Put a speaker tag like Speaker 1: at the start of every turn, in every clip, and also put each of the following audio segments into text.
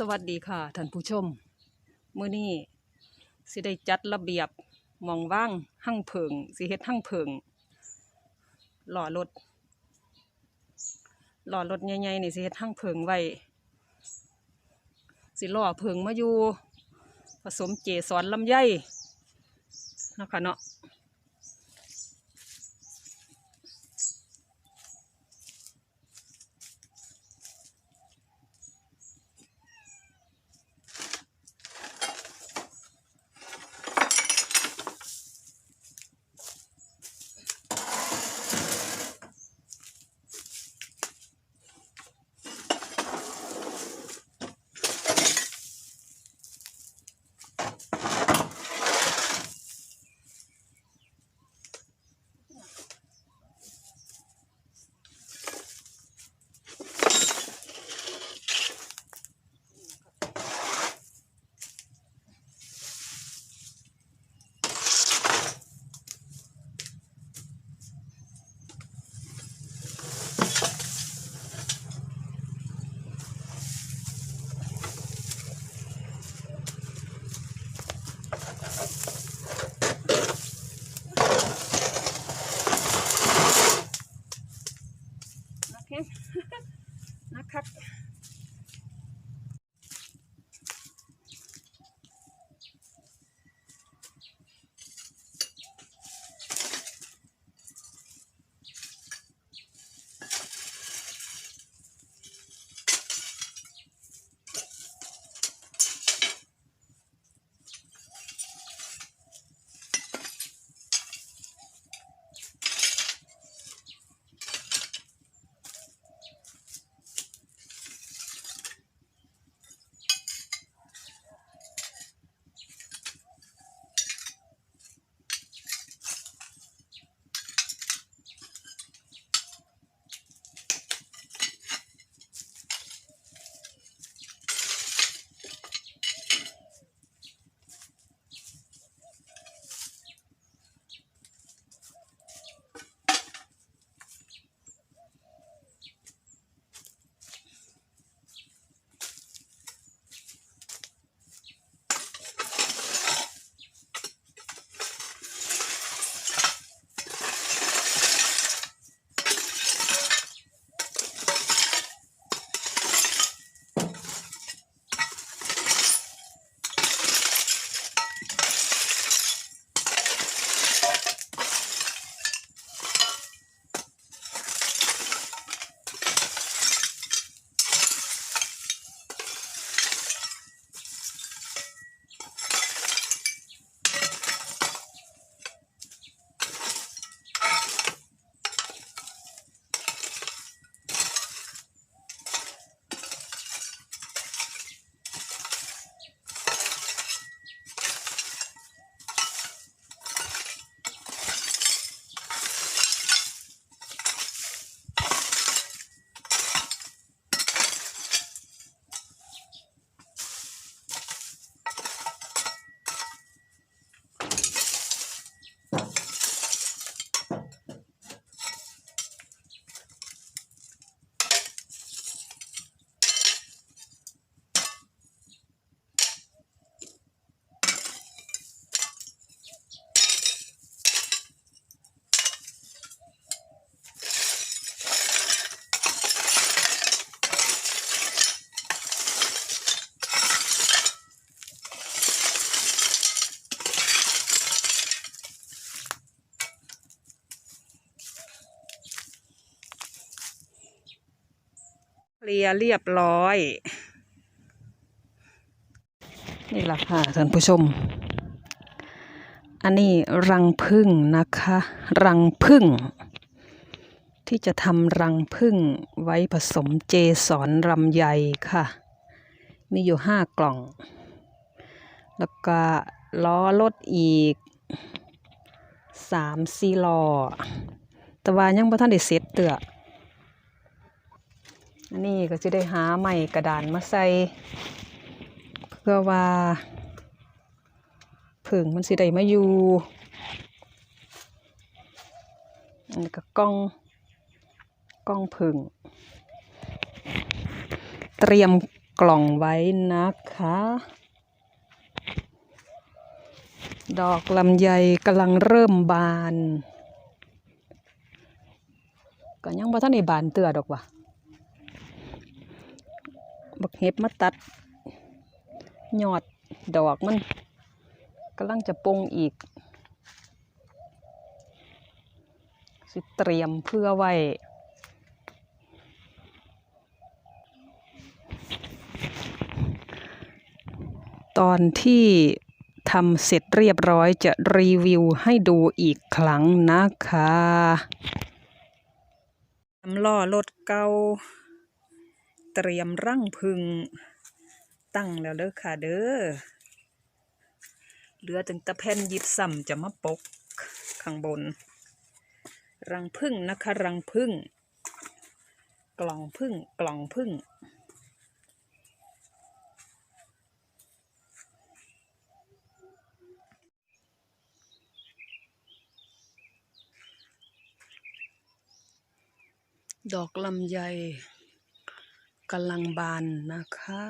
Speaker 1: สวัสดีค่ะท่านผู้ชม มื้อนี้สิได้จัดระเบียบหมองว่างหั่งเพิงสิเฮ็ดหั่งเพิงหล่อรถหล่อรถใหญ่ๆนี่สิเฮ็ดหั่งเพิงไว้สิล่อเพิงมาอยู่ ผสมเจสอนลำไยนะคะเนาะ ลียเรียบร้อย นี่แหละค่ะท่านผู้ชม อันนี้รังพึ่งนะคะ รังพึ่ง ที่จะทำรังพึ่งไว้ผสมเจสอนรำไยค่ะ มีอยู่ห้ากล่อง แล้วก็ล้อรถอีกสามสี่ล้อแต่ว่ายังบ่ทันได้เสร็จเตือ อันนี้ก็จะได้หาใหม่กระดานมาใส่เพื่อว่าผึ่งมันสิได้มาอยู่อันนี้ก็กล้องกล้องผึ่งเตรียมกล่องไว้นะคะ ดอกลำไยกำลังเริ่มบานก็ยังบ่ทันได้บานเตือดอกว่ะ บักเห็บมาตัดยอดดอกมันกำลังจะปงอีก สิเตรียมเพื่อไว้ตอนที่ทำเสร็จเรียบร้อยจะรีวิวให้ดูอีกครั้งนะคะทำล่อรถเก่า เตรียมรั่งพึงตั้งแล้วเด้อค่ะเด้อเหลือถึงตะแผ่นยิบซ้ำจะมาปกข้างบน รังพึ่งนะคะรังพึ่ง กล่องพึ่งกล่องพึ่งดอกลำไย กำลังบานนะคะ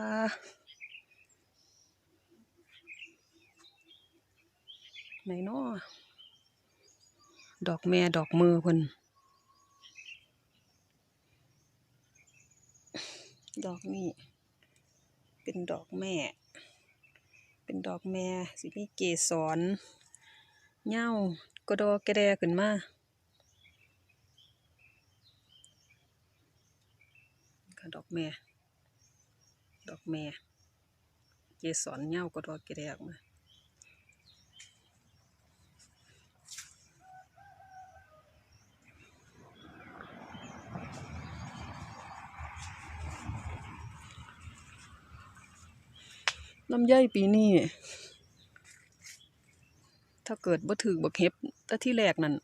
Speaker 1: ไหนเนาะดอกแม่ดอกมือเพิ่นดอกนี่เป็นดอกแม่ เป็นดอกแม่ สิมีเกสรเหย้ากระดอกกระแดขึ้นมา ค่ะดอกแม่ ดอกแม่ เกสรเหย้ากระดอกกระแดออกมาลำไยปีนี้ถ้าเกิดบ่ถือบักเห็บแต่ที่แรกนั่น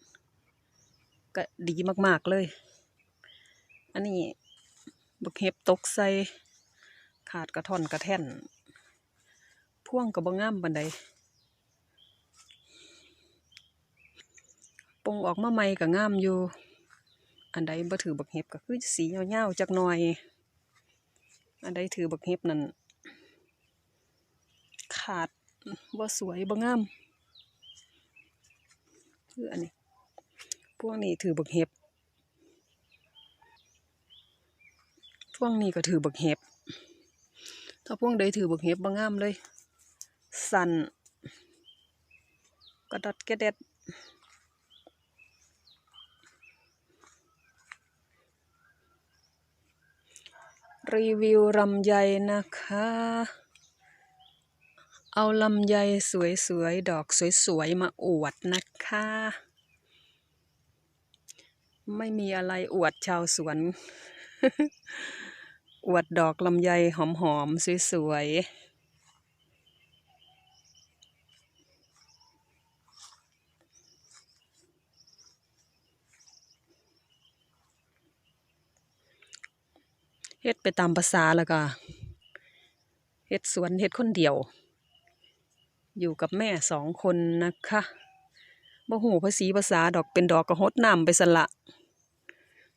Speaker 1: ก็ดีมาก ๆ เลย อันนี้ บักเห็บตกใส่ขาดกระท่อนกระแท่น พ่วงกับบ่งามบันไดปงออกมาใหม่ก็งามอยู่ อันใดบ่ถือบักเห็บก็คือสีเงาๆจักหน่อย อันใดถือบักเห็บนั่นขาดบ่สวยบ่งามคืออันนี้ พวกนี้ถือบักเห็บ วกนี้ก็ถือบักเห็บ ถ้าพวกใดถือบักเห็บบ่งงามเลย สั่นกระดัดกระเด็ดรีวิวลำไยนะคะ เอาลำไยสวยๆ ดอกสวยๆ มาอวดนะคะ ไม่มีอะไรอวดชาวสวน อวดดอกลำไยหอมๆ สวยๆเฮ็ดไปตามภาษาแล้วก็เฮ็ดสวนเฮ็ดคนเดียว อยู่กับแม่สองคนนะคะบ่หูภาษีภาษาดอกเป็นดอกก็หดน้ำไปสละ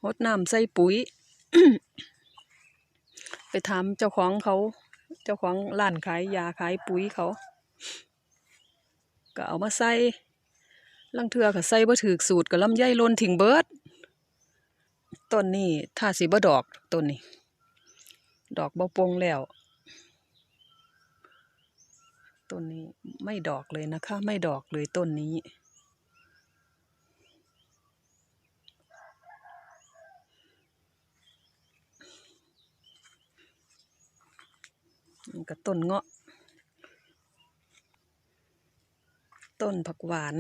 Speaker 1: หดน้ำใส่ปุ๋ย ไปถามเจ้าของเขา เจ้าของร้านขายยาขายปุ๋ยเขา ก็เอามาใส่ลังเทือก็ใส่บ่ถูกสูตรก็ลำไยลนทิ้งเบิดต้นนี้ถ้าสิบ่ดอกต้นนี้ ดอกบ่ปงแล้วต้นนี้ไม่ดอกเลยนะคะ ไม่ดอกเลยต้นนี้ นี่ก็ต้นเงาะ ต้นผักหวาน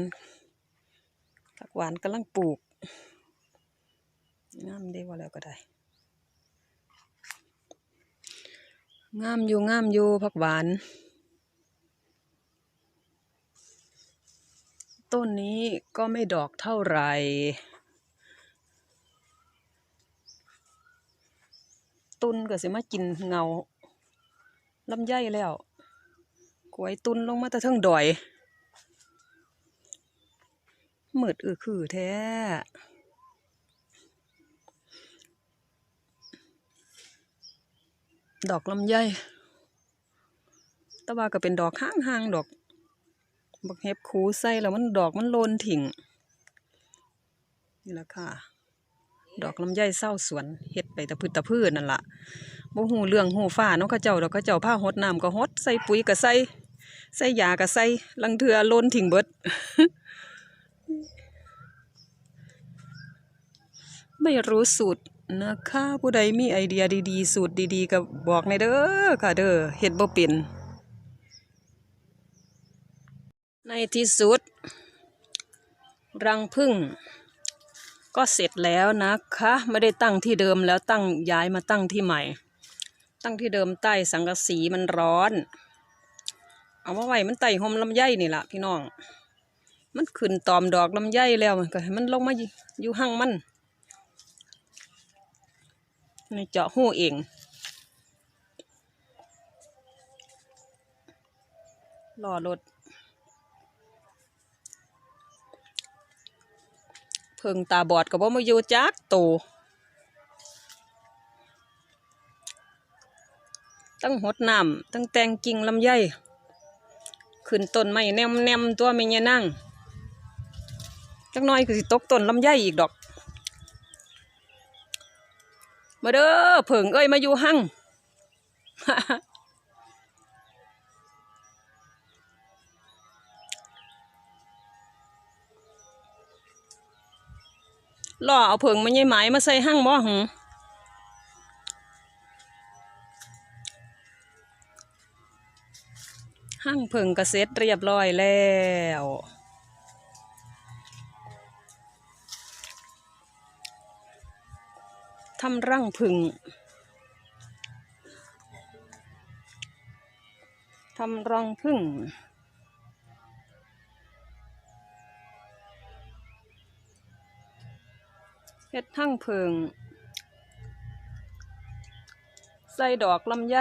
Speaker 1: ผักหวานกำลังปลูกงามเด้ว่าแล้วก็ได้ งามอยู่งามอยู่ผักหวาน ต้นนี้ก็ไม่ดอกเท่าไหร่ตุนก็สิมากินเงา ลำไยแล้วกล้วยตุนลงมาแต่เทิงดอยมืดอือคือแท้ดอกลำไยต่ว่าก็เป็นดอกห้างๆดอก บักเห็บคูใส่แล้วมันดอกมันโลนถิ่ง นี่แหละค่ะ ดอกลำไยเศร้าสวนเฮ็ดไปตะพืดตะพืชนั่นล่ะบ่ฮู้เรื่องฮู้ฟ้าเนาะเขาเจ้าดอกเขาเจ้าผ้าหดน้ำก็หดใส่ปุ๋ยก็ใส่ใส่ยาก็ใส่ลังเทือโลนทิ้งเบิดไม่รู้สูตรนะคะผู้ใดมีไอเดียดีๆ สูตรดีๆ ก็บอกในเด้อค่ะเด้อเฮ็ดบ่เป็นในที่สุด รังพึ่ง ก็เสร็จแล้วนะคะ ไม่ได้ตั้งที่เดิมแล้วตั้งย้ายมาตั้งที่ใหม่ ตั้งที่เดิมใต้สังกะสีมันร้อน เอามาไว้มันไต่หอมลำไยนี่ล่ะพี่น้อง มันขึ้นตอมดอกลำไยแล้วมันก็ให้มันลงมาอยู่หั่งมันในเจาะหูเองรอรถ พิ่งตาบอดก็บ่มาอยู่จักโตตั้งหดน้ำตั้งแตงกิ่งลำไยขึ้นต้นไม้แนมแนมตัวไม่เงี้ยนั่งจักน้อยคือสิตกต้นลำไยอีกดอก มาเด้อเพิ่งเอ้ยมาอยู่หั่ง ล่อเอาเผิงมันยายไหมมาใส่หั่งบ่หึหั่งเผิงกระเซ็จเรียบร้อยแล้วทำรังผึ่งทำรังผึ่ง เฮ็ดทั้งเพิง ใส่ดอกลำไย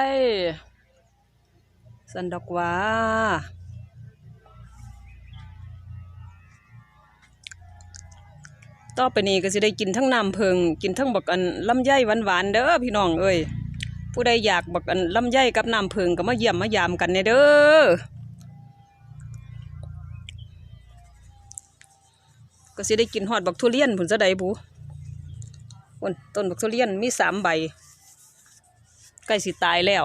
Speaker 1: สันดอกว่าต่อไปนี้ก็สิได้กินทั้งน้ำเพิง กินทั้งบักอันลำไยหวานๆเด้อพี่น้องเอ้ยผู้ใดอยากบักอันลำไยกับน้ำเพิงก็มาเยี่ยมมายามกันเนเด้อก็สิได้กินฮอดบักทุเรียนผุนจะใดบุ ต้นต้นบักทุเรียนมีสามใบใกล้สิตายแล้ว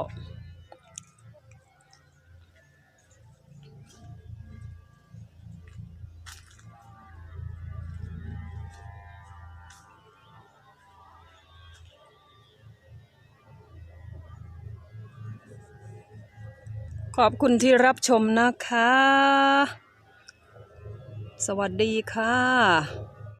Speaker 1: ขอบคุณที่รับชมนะคะ สวัสดีค่ะ